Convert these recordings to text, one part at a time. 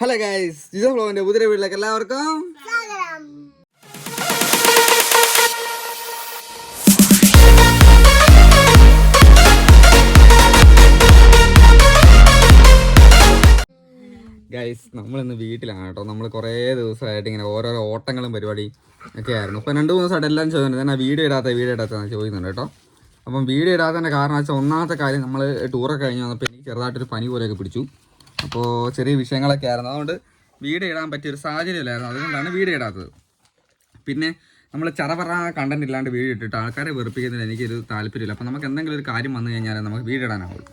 Hello guys Jiso ഫ്ലോവിന്റെ പുതിയ വീട്ടിലേക്ക് എല്ലാവർക്കും. ഗൈസ് നമ്മളിന്ന് വീട്ടിലാണ് കേട്ടോ. നമ്മൾ കുറേ ദിവസമായിട്ട് ഇങ്ങനെ ഓരോരോ ഓട്ടങ്ങളും പരിപാടി ഒക്കെ ആയിരുന്നു. ഇപ്പം രണ്ട് മൂന്ന് ദിവസമായിട്ട് എല്ലാം ചോദിക്കുന്നുണ്ട് ഞാൻ വീഡിയോ ഇടാത്ത വീഡിയോ ഇടാത്തതെന്ന് ചോദിക്കുന്നുണ്ട് കേട്ടോ. അപ്പം വീഡിയോ ഇടാത്തതിന്റെ കാരണം വെച്ചാൽ ഒന്നാമത്തെ കാര്യം നമ്മൾ ടൂറൊക്കെ കഴിഞ്ഞ് വന്നപ്പോൾ എനിക്ക് ചെറുതായിട്ടൊരു പനി പോലെയൊക്കെ പിടിച്ചു. അപ്പോൾ ചെറിയ വിഷയങ്ങളൊക്കെ ആയിരുന്നു. അതുകൊണ്ട് വീട് ഇടാൻ പറ്റിയ ഒരു സാഹചര്യമില്ലായിരുന്നു. അതുകൊണ്ടാണ് വീട് ഇടാത്തത്. പിന്നെ നമ്മൾ ചറപറ കണ്ടന്റ് ഇല്ലാണ്ട് വീട് ഇട്ടിട്ട് ആൾക്കാരെ വെറുപ്പിക്കുന്നതിന് എനിക്കൊരു താല്പര്യമില്ല. അപ്പോൾ നമുക്ക് എന്തെങ്കിലും ഒരു കാര്യം വന്നു കഴിഞ്ഞാൽ നമുക്ക് വീട് ഇടാനാവുള്ളൂ.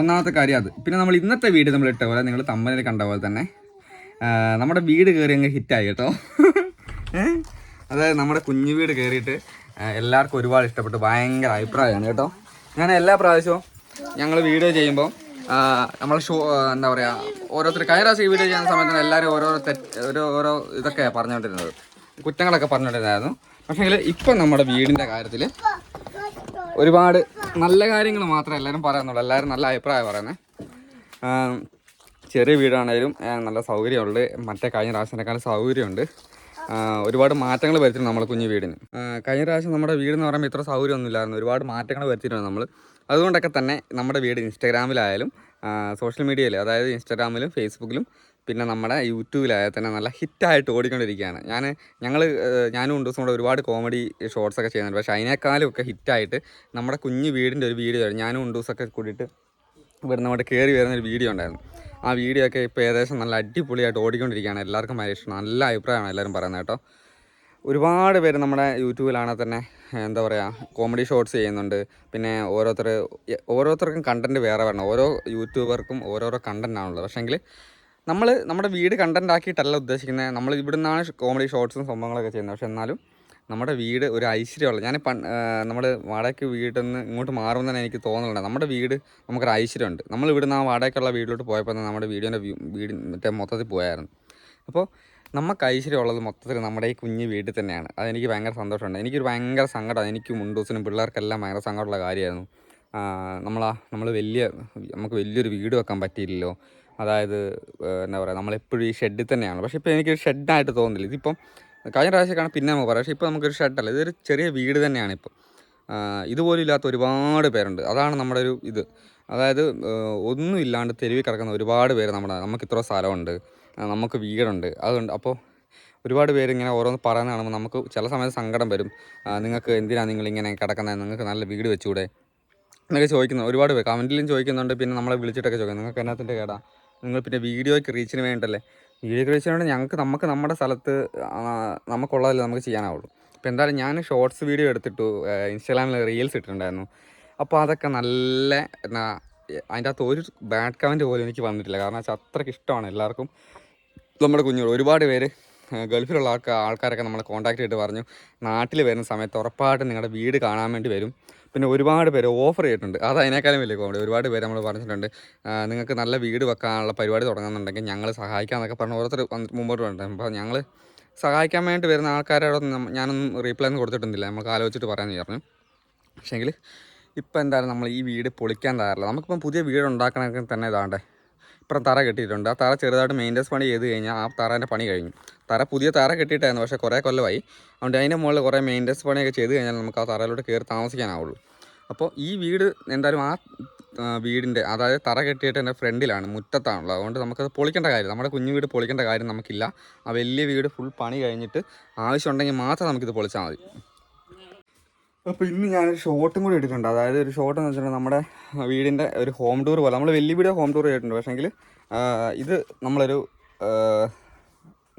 ഒന്നാമത്തെ കാര്യം അത്. പിന്നെ നമ്മൾ ഇന്നത്തെ വീട് നമ്മൾ ഇട്ട പോലെ നിങ്ങൾ തമ്മനിൽ കണ്ട പോലെ തന്നെ നമ്മുടെ വീട് കയറി അങ്ങ് ഹിറ്റായി കേട്ടോ? അതായത് നമ്മുടെ കുഞ്ഞു വീട് കയറിയിട്ട് എല്ലാവർക്കും ഒരുപാട് ഇഷ്ടപ്പെട്ടു. ഭയങ്കര അഭിപ്രായമാണ് കേട്ടോ. ഞാൻ എല്ലാ പ്രാവശ്യവും ഞങ്ങൾ വീഡിയോ ചെയ്യുമ്പോൾ നമ്മൾ ഷോ എന്താ പറയുക ഓരോരുത്തർ കൈറാശി വീഡിയോ ചെയ്യുന്ന സമയത്ത് എല്ലാവരും ഓരോ തെറ്റ് ഓരോ ഓരോ ഇതൊക്കെ പറഞ്ഞുകൊണ്ടിരുന്നത്. കുറ്റങ്ങളൊക്കെ പറഞ്ഞുകൊണ്ടിരുന്നായിരുന്നു പക്ഷേങ്കിൽ ഇപ്പം നമ്മുടെ വീടിന്റെ കാര്യത്തിൽ ഒരുപാട് നല്ല കാര്യങ്ങൾ മാത്രമേ എല്ലാവരും പറയുന്നുള്ളൂ എല്ലാവരും നല്ല അഭിപ്രായം പറയുന്നത് ചെറിയ വീടാണേലും നല്ല സൗകര്യമുണ്ട്. മറ്റേ കഴിഞ്ഞ പ്രാവശ്യത്തിനേക്കാളും സൗകര്യമുണ്ട്. ഒരുപാട് മാറ്റങ്ങൾ വരുത്തിയിട്ടുണ്ട് നമ്മൾ കുഞ്ഞു വീടിന്. കഴിഞ്ഞ പ്രാവശ്യം നമ്മുടെ വീടെന്ന് പറയുമ്പോൾ ഇത്ര സൗകര്യമൊന്നുമില്ലായിരുന്നു. ഒരുപാട് മാറ്റങ്ങൾ വരുത്തിയിട്ടുണ്ട് നമ്മൾ അതുകൊണ്ടൊക്കെ തന്നെ നമ്മുടെ വീട് ഇൻസ്റ്റാഗ്രാമിലായാലും സോഷ്യൽ മീഡിയയിൽ അതായത് ഇൻസ്റ്റാഗ്രാമിലും ഫേസ്ബുക്കിലും പിന്നെ നമ്മുടെ യൂട്യൂബിലായാൽ തന്നെ നല്ല ഹിറ്റായിട്ട് ഓടിക്കൊണ്ടിരിക്കുകയാണ്. ഞാൻ ഞങ്ങൾ ഞാനും ഉണ്ട് കൂടെ ഒരുപാട് കോമഡി ഷോർട്സ് ഒക്കെ ചെയ്യുന്നുണ്ട്. പക്ഷേ അതിനേക്കാളും ഒക്കെ ഹിറ്റായിട്ട് നമ്മുടെ കുഞ്ഞു വീടിന്റെ ഒരു വീഡിയോ ഞാനും ഉണ്ടൂസൊക്കെ കൂടിയിട്ട് ഇവിടെ നമ്മുടെ കയറി വരുന്ന ഒരു വീഡിയോ ഉണ്ടായിരുന്നു. ആ വീഡിയോ ഒക്കെ ഇപ്പോൾ ഏകദേശം നല്ല അടിപൊളിയായിട്ട് ഓടിക്കൊണ്ടിരിക്കുകയാണ്. എല്ലാവർക്കും ഇഷ്ടമാണ് നല്ല അഭിപ്രായമാണ് എല്ലാവരും പറയുന്നത് കേട്ടോ. ഒരുപാട് പേര് നമ്മുടെ യൂട്യൂബിലാണെങ്കിൽ തന്നെ എന്താ പറയുക കോമഡി ഷോർട്സ് ചെയ്യുന്നുണ്ട്. പിന്നെ ഓരോരുത്തർ ഓരോരുത്തർക്കും കണ്ടന്റ് വേറെ വരണം. ഓരോ യൂട്യൂബർക്കും ഓരോരോ കണ്ടന്റാണുള്ളത് പക്ഷേങ്കിൽ നമ്മൾ നമ്മുടെ വീട് കണ്ടന്റ് ആക്കിയിട്ടല്ല ഉദ്ദേശിക്കുന്നത് നമ്മൾ ഇവിടുന്നാണ് കോമഡി ഷോർട്സും സംഭവങ്ങളൊക്കെ ചെയ്യുന്നത്. പക്ഷെ എന്നാലും നമ്മുടെ വീട് ഒരു ഐശ്വര്യമുള്ള ഞാൻ പണ്ട് നമ്മൾ വാടകയ്ക്ക് വീട്ടിൽ നിന്ന് ഇങ്ങോട്ട് മാറുമ്പോൾ തന്നെ എനിക്ക് തോന്നുന്നുണ്ട്. നമ്മുടെ വീട് നമുക്കൊരു ഐശ്വര്യമുണ്ട്. നമ്മൾ ഇവിടുന്ന് ആ വാടകയ്ക്കുള്ള വീട്ടിലോട്ട് പോയപ്പോൾ തന്നെ നമ്മുടെ വീടിന്റെ വീട് മറ്റേ മൊത്തത്തിൽ പോയായിരുന്നു. അപ്പോൾ നമുക്ക് ഐശ്വര്യമുള്ളത് മൊത്തത്തിൽ നമ്മുടെ ഈ കുഞ്ഞ് വീട്ടിൽ തന്നെയാണ്. അതെനിക്ക് ഭയങ്കര സന്തോഷമുണ്ട്. എനിക്കൊരു ഭയങ്കര സങ്കടമാണ് എനിക്ക് മുണ്ടൂസിനും പിള്ളേർക്കെല്ലാം ഭയങ്കര സങ്കടമുള്ള കാര്യമായിരുന്നു. നമ്മളാ നമ്മൾ വലിയ നമുക്ക് വലിയൊരു വീട് വെക്കാൻ പറ്റിയില്ലല്ലോ. അതായത് എന്താ പറയുക നമ്മളെപ്പോഴും ഈ ഷെഡിൽ തന്നെയാണ്. പക്ഷേ ഇപ്പോൾ എനിക്കൊരു ഷെഡായിട്ട് തോന്നുന്നില്ല. ഇതിപ്പം കഴിഞ്ഞ പ്രാവശ്യമൊക്കെയാണ് പിന്നെ നമുക്ക് പറയാം. പക്ഷേ ഇപ്പോൾ നമുക്കൊരു ഷെഡല്ല. ഇതൊരു ചെറിയ വീട് തന്നെയാണ് ഇപ്പോൾ ഇതുപോലും ഇല്ലാത്ത ഒരുപാട് പേരുണ്ട്. അതാണ് നമ്മുടെ ഒരു ഇത്. അതായത് ഒന്നും ഇല്ലാണ്ട് തെരുവിൽ കിടക്കുന്ന ഒരുപാട് പേര് നമ്മുടെ നമുക്ക് ഇത്ര സ്ഥലമുണ്ട്. നമുക്ക് വീടുണ്ട്. അതുകൊണ്ട് അപ്പോൾ ഒരുപാട് പേര് ഇങ്ങനെ ഓരോന്ന് പറയുന്ന കാണുമ്പോൾ നമുക്ക് ചില സമയത്ത് സങ്കടം വരും. നിങ്ങൾക്ക് എന്തിനാണ് നിങ്ങളിങ്ങനെ കിടക്കുന്നത് നിങ്ങൾക്ക് നല്ല വീട് വെച്ചുകൂടെ എന്നൊക്കെ ചോദിക്കുന്നു ഒരുപാട് പേര് കമന്റിലും ചോദിക്കുന്നുണ്ട്. പിന്നെ നമ്മളെ വിളിച്ചിട്ടൊക്കെ ചോദിക്കുന്നു നിങ്ങൾക്ക് എന്നാത്തിന്റെ കേടാ? നിങ്ങൾ പിന്നെ വീഡിയോയ്ക്ക് റീച്ചിന് വേണ്ടല്ലേ? വീഡിയോയ്ക്ക് റീച്ചിന് വേണ്ടി ഞങ്ങൾക്ക് നമുക്ക് നമ്മുടെ സ്ഥലത്ത് നമുക്കുള്ളതല്ലേ നമുക്ക് ചെയ്യാനാവുള്ളൂ. അപ്പോൾ എന്തായാലും ഞാൻ ഷോർട്സ് വീഡിയോ എടുത്തിട്ടു ഇൻസ്റ്റാഗ്രാമിൽ റീൽസ് ഇട്ടിട്ടുണ്ടായിരുന്നു. അപ്പോൾ അതൊക്കെ നല്ല എന്നാ അതിന്റെ അകത്ത് ഒരു ബാഡ് കമന്റ് പോലും എനിക്ക് വന്നിട്ടില്ല. കാരണം വെച്ചാൽ അത്രയ്ക്ക് ഇഷ്ടമാണ് എല്ലാവർക്കും. നമ്മുടെ കുഞ്ഞുങ്ങൾ ഒരുപാട് പേര് ഗൾഫിലുള്ള ആൾക്കാർ ആൾക്കാരൊക്കെ നമ്മളെ കോൺടാക്ട് ചെയ്തിട്ട് പറഞ്ഞു നാട്ടിൽ വരുന്ന സമയത്ത് ഉറപ്പായിട്ട് നിങ്ങളുടെ വീട് കാണാൻ വേണ്ടി വരും. പിന്നെ ഒരുപാട് പേര് ഓഫർ ചെയ്തിട്ടുണ്ട്. അത് അതിനേക്കാളും വലിയ കോമഡി ഒരുപാട് പേര് നമ്മൾ പറഞ്ഞിട്ടുണ്ട് നിങ്ങൾക്ക് നല്ല വീട് വെക്കാനുള്ള പരിപാടി തുടങ്ങുന്നുണ്ടെങ്കിൽ ഞങ്ങൾ സഹായിക്കാമെന്നൊക്കെ പറഞ്ഞ് ഓരോരുത്തർ വന്നിട്ട് മുമ്പോട്ട് വന്നിട്ടുണ്ട്. അപ്പോൾ ഞങ്ങൾ സഹായിക്കാൻ വേണ്ടി വരുന്ന ആൾക്കാരോടൊന്നും ഞാനൊന്നും റീപ്ലൈ ഒന്നും കൊടുത്തിട്ടൊന്നുമില്ല. നമുക്ക് ആലോചിച്ചിട്ട് പറയാമെന്ന് പറഞ്ഞു പക്ഷേങ്കിൽ ഇപ്പോൾ എന്തായാലും നമ്മൾ ഈ വീട് പൊളിക്കാൻ തയ്യാറില്ല. നമുക്കിപ്പം പുതിയ വീട് ഉണ്ടാക്കണമെങ്കിൽ തന്നെ ഇതാണ്ടേ ഇപ്പം തറ കെട്ടിയിട്ടുണ്ട്. ആ തറ ചെറുതായിട്ട് മെയിന്റെസ് പണി ചെയ്ത് കഴിഞ്ഞാൽ ആ തറേന്റെ പണി കഴിഞ്ഞു. തറ പുതിയ തറ കെട്ടിയിട്ടായിരുന്നു. പക്ഷേ കുറേ കൊല്ലമായി. അതുകൊണ്ട് അതിന്റെ മുകളിൽ കുറേ മെയിന്റെസ് പണിയൊക്കെ ചെയ്ത് കഴിഞ്ഞാൽ നമുക്ക് ആ തറയിലോട്ട് കയറി താമസിക്കാനാവുള്ളൂ. അപ്പോൾ ഈ വീട് എന്തായാലും ആ വീടിന്റെ അതായത് തറ കെട്ടിയിട്ട് എന്റെ ഫ്രണ്ടിലാണ് മുറ്റത്താണുള്ളത്. അതുകൊണ്ട് നമുക്കത് പൊളിക്കേണ്ട കാര്യം നമ്മുടെ കുഞ്ഞു വീട് പൊളിക്കേണ്ട കാര്യം നമുക്കില്ല. ആ വലിയ വീട് ഫുൾ പണി കഴിഞ്ഞിട്ട് ആവശ്യമുണ്ടെങ്കിൽ മാത്രം നമുക്കിത് പൊളിച്ചാൽ മതി. അപ്പോൾ ഇന്ന് ഞാൻ ഒരു ഷോട്ടും കൂടി എടുക്കുന്നുണ്ട് അതായത് ഒരു ഷോട്ട് എന്ന് വെച്ചിട്ടുണ്ടെങ്കിൽ നമ്മുടെ വീടിന്റെ ഒരു ഹോം ടൂർ പോലെ. നമ്മൾ വലിയ വീഡിയോ ഹോം ടൂർ ചെയ്തിട്ടുണ്ട്. പക്ഷേങ്കിൽ ഇത് നമ്മളൊരു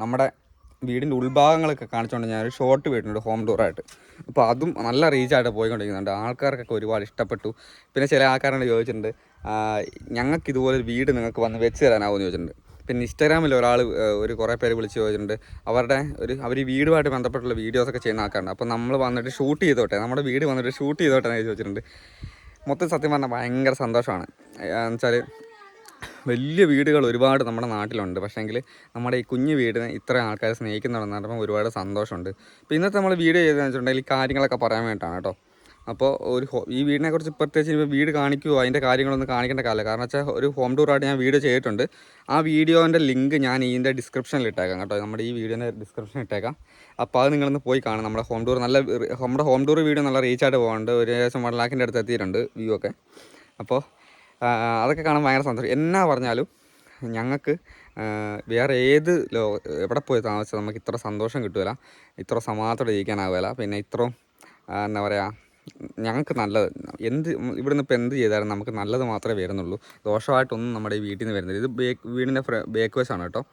നമ്മുടെ വീടിന്റെ ഉൾഭാഗങ്ങളൊക്കെ കാണിച്ചുകൊണ്ട് ഞാനൊരു ഷോട്ട് വീട്ടുണ്ട് ഹോം ടൂറായിട്ട് അപ്പോൾ അതും നല്ല റീച്ചായിട്ട് പോയിക്കൊണ്ടിരിക്കുന്നുണ്ട്. ആൾക്കാർക്കൊക്കെ ഒരുപാട് ഇഷ്ടപ്പെട്ടു. പിന്നെ ചില ആൾക്കാരോട് ചോദിച്ചിട്ടുണ്ട് ഞങ്ങൾക്ക് ഇതുപോലെ ഒരു വീട് നിങ്ങൾക്ക് വന്ന് വെച്ച് തരാനാവുമെന്ന് ചോദിച്ചിട്ടുണ്ട്. പിന്നെ ഇൻസ്റ്റാഗ്രാമിൽ ഒരാൾ ഒരു കുറേ പേര് വിളിച്ച് ചോദിച്ചിട്ടുണ്ട്. അവരുടെ ഒരു അവർ വീടുമായിട്ട് ബന്ധപ്പെട്ടുള്ള വീഡിയോസൊക്കെ ചെയ്യുന്ന ആൾക്കാരുണ്ട്. അപ്പോൾ നമ്മൾ വന്നിട്ട് ഷൂട്ട് ചെയ്തോട്ടെ നമ്മുടെ വീട് വന്നിട്ട് ഷൂട്ട് ചെയ്തോട്ടെ എന്ന് ചോദിച്ചിട്ടുണ്ട്. മൊത്തം സത്യം പറഞ്ഞാൽ ഭയങ്കര സന്തോഷമാണ്. എന്ന് വെച്ചാൽ വലിയ വീടുകൾ ഒരുപാട് നമ്മുടെ നാട്ടിലുണ്ട്. പക്ഷേങ്കിൽ നമ്മുടെ ഈ കുഞ്ഞു വീടിനെ ഇത്ര ആൾക്കാർ സ്നേഹിക്കുന്നുണ്ടെന്ന് പറയുമ്പോൾ ഒരുപാട് സന്തോഷമുണ്ട്. അപ്പോൾ ഇന്നത്തെ നമ്മൾ വീഡിയോ ചെയ്തതെന്ന് വെച്ചിട്ടുണ്ടെങ്കിൽ കാര്യങ്ങളൊക്കെ പറയാൻ വേണ്ടിയിട്ടാണ് കേട്ടോ. അപ്പോൾ ഒരു ഈ വീടിനെ കുറിച്ച് പ്രത്യേകിച്ച് ഇപ്പോൾ വീട് കാണിക്കുമോ അതിന്റെ കാര്യങ്ങളൊന്നും കാണിക്കേണ്ട കാലം കാരണം വെച്ചാൽ ഒരു ഹോം ടൂറായിട്ട് ഞാൻ വീഡിയോ ചെയ്തിട്ടുണ്ട്. ആ വീഡിയോന്റെ ലിങ്ക് ഞാൻ ഇതിന്റെ ഡിസ്ക്രിപ്ഷനിൽ ഇട്ടേക്കാം കേട്ടോ. നമ്മുടെ ഈ വീഡിയോന്റെ ഡിസ്ക്രിപ്ഷനിൽ ഇട്ടേക്കാം. അപ്പോൾ അത് നിങ്ങളൊന്ന് പോയി കാണാം നമ്മുടെ ഹോം ടൂർ നല്ല നമ്മുടെ ഹോം ടൂർ വീഡിയോ നല്ല റീച്ചായിട്ട് പോകുന്നുണ്ട് ഒരു ഏകദേശം വൺ ലാഖിന്റെ അടുത്ത് എത്തിയിട്ടുണ്ട് വ്യൂ ഒക്കെ. അപ്പോൾ അതൊക്കെ കാണാൻ ഭയങ്കര സന്തോഷം. എന്നാ പറഞ്ഞാലും ഞങ്ങൾക്ക് വേറെ ഏത് ലോ എവിടെ പോയി താമസിച്ചാൽ നമുക്ക് ഇത്ര സന്തോഷം കിട്ടുകയില്ല ഇത്ര സമാധാനത്തോടെ ജീവിക്കാനാവുകയില്ല പിന്നെ ഇത്രയും എന്താ പറയുക ഞങ്ങൾക്ക് നല്ലത്. എന്ത് ഇവിടെ നിന്ന് ഇപ്പോൾ എന്ത് ചെയ്താലും നമുക്ക് നല്ലത് മാത്രമേ വരുന്നുള്ളൂ. ദോഷമായിട്ടൊന്നും നമ്മുടെ ഈ വീട്ടിൽ നിന്ന് വരുന്നില്ല. ഇത് ബേക്ക് വീടിന്റെ ബേക്ക് വശമാണ് കേട്ടോ.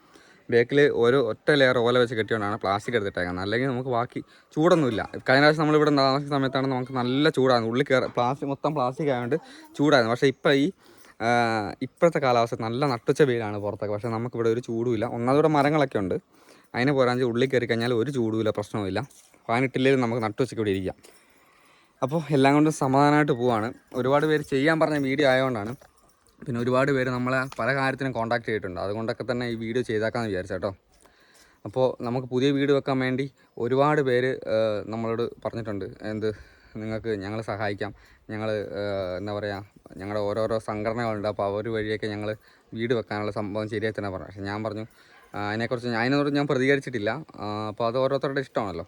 ബേക്കിൽ ഓരോ ഒറ്റ ലെയർ ഓല വെച്ച് കെട്ടിയോണ്ടാണ് പ്ലാസ്റ്റിക് എടുത്തിട്ടേക്കുന്നത്. അല്ലെങ്കിൽ നമുക്ക് ബാക്കി ചൂടൊന്നുമില്ല. കഴിഞ്ഞ പ്രാവശ്യം നമ്മളിവിടെ താമസിക്കുന്ന സമയത്താണ് നമുക്ക് നല്ല ചൂടായിരുന്നു. ഉള്ളിൽ കയറി പ്ലാസ്റ്റിക് മൊത്തം പ്ലാസ്റ്റിക് ആയതുകൊണ്ട് ചൂടായിരുന്നു. പക്ഷേ ഇപ്പോൾ ഈ ഇപ്പോഴത്തെ കാലാവസ്ഥ നല്ല നട്ടുച്ച വെയിലാണ് പുറത്തൊക്കെ. പക്ഷേ നമുക്കിവിടെ ഒരു ചൂടുമില്ല. ഒന്നാമതോടെ മരങ്ങളൊക്കെ ഉണ്ട്. അതിന് പോരാഞ്ച് ഉള്ളിൽ കയറി കഴിഞ്ഞാൽ ഒരു ചൂടുമില്ല പ്രശ്നവുമില്ല. ഫാനിട്ടില്ലെങ്കിലും നമുക്ക് നട്ടുച്ചയ്ക്ക് ഇവിടെ ഇരിക്കാം. അപ്പോൾ എല്ലാം കൊണ്ടും സമാധാനമായിട്ട് പോവാണ്. ഒരുപാട് പേര് ചെയ്യാൻ പറഞ്ഞ വീഡിയോ ആയതുകൊണ്ടാണ് പിന്നെ ഒരുപാട് പേര് നമ്മളെ പല കാര്യത്തിനും കോൺടാക്ട് ചെയ്തിട്ടുണ്ട്. അതുകൊണ്ടൊക്കെ തന്നെ ഈ വീഡിയോ ചെയ്താക്കാമെന്ന് വിചാരിച്ചു അപ്പോൾ നമുക്ക് പുതിയ വീട് വെക്കാൻ വേണ്ടി ഒരുപാട് പേര് നമ്മളോട് പറഞ്ഞിട്ടുണ്ട്. എന്ത് നിങ്ങൾക്ക് ഞങ്ങൾ സഹായിക്കാം. ഞങ്ങൾ എന്താ പറയുക ഞങ്ങളുടെ ഓരോരോ സംഘടനകളുണ്ട്. അപ്പോൾ അവർ വഴിയൊക്കെ ഞങ്ങൾ വീട് വെക്കാനുള്ള സംഭവം ശരിയായി തന്നെ പറഞ്ഞു. പക്ഷേ ഞാൻ പറഞ്ഞു അതിനെക്കുറിച്ച് അതിനോട് ഞാൻ പ്രതികരിച്ചിട്ടില്ല. അപ്പോൾ അത് ഓരോരുത്തരുടെ ഇഷ്ടമാണല്ലോ.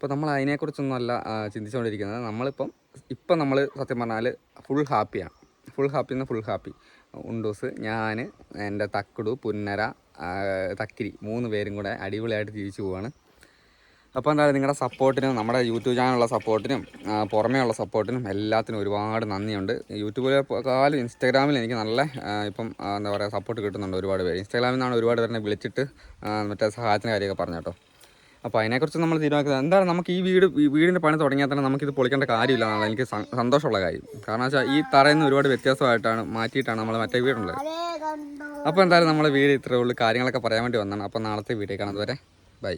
അപ്പോൾ നമ്മൾ അതിനെക്കുറിച്ചൊന്നും അല്ല ചിന്തിച്ചുകൊണ്ടിരിക്കുന്നത്. നമ്മളിപ്പം ഇപ്പം നമ്മൾ സത്യം പറഞ്ഞാൽ ഫുൾ ഹാപ്പിയാണ് ഫുൾ ഹാപ്പി എന്ന് ഫുൾ ഹാപ്പി ഉണ്ടോസ് ഞാൻ എന്റെ തക്കുടു പുന്നര തക്കിരി മൂന്ന് പേരും കൂടെ അടിപൊളിയായിട്ട് ജീവിച്ചു പോവാണ്. അപ്പോൾ എന്തായാലും നിങ്ങളുടെ സപ്പോർട്ടിനും നമ്മുടെ യൂട്യൂബ് ചാനലുള്ള സപ്പോർട്ടിനും പുറമേയുള്ള സപ്പോർട്ടിനും എല്ലാത്തിനും ഒരുപാട് നന്ദിയുണ്ട്. യൂട്യൂബിലെക്കാളും ഇൻസ്റ്റാഗ്രാമിൽ എനിക്ക് നല്ല ഇപ്പം എന്താ പറയുക സപ്പോർട്ട് കിട്ടുന്നുണ്ട് ഒരുപാട് പേര്. ഇൻസ്റ്റാഗ്രാമിൽ നിന്നാണ് ഒരുപാട് പേരെ വിളിച്ചിട്ട് മറ്റേ സഹായത്തിന്റെ കാര്യമൊക്കെ പറഞ്ഞു കേട്ടോ. അപ്പോൾ അതിനെക്കുറിച്ച് നമ്മൾ തീരുമാനിക്കുന്നത് എന്താണ് നമുക്ക് ഈ വീട് വീടിന്റെ പണി തുടങ്ങിയാൽ തന്നെ ഇത് പൊളിക്കേണ്ട കാര്യമില്ല എന്നാണ് എനിക്ക് സന്തോഷമുള്ള കാര്യം. കാരണം വെച്ചാൽ ഈ തറയിൽ നിന്ന് ഒരുപാട് വ്യത്യാസമായിട്ടാണ് മാറ്റിയിട്ടാണ് നമ്മൾ മറ്റേ വീടുള്ളത്. അപ്പോൾ എന്തായാലും നമ്മുടെ വീട് ഇത്രയേ ഉള്ളൂ. കാര്യങ്ങളൊക്കെ പറയാൻ വേണ്ടി വന്നതാണ്. അപ്പോൾ നാളത്തെ വീഡിയോ കാണാം. അതുവരെ ബൈ.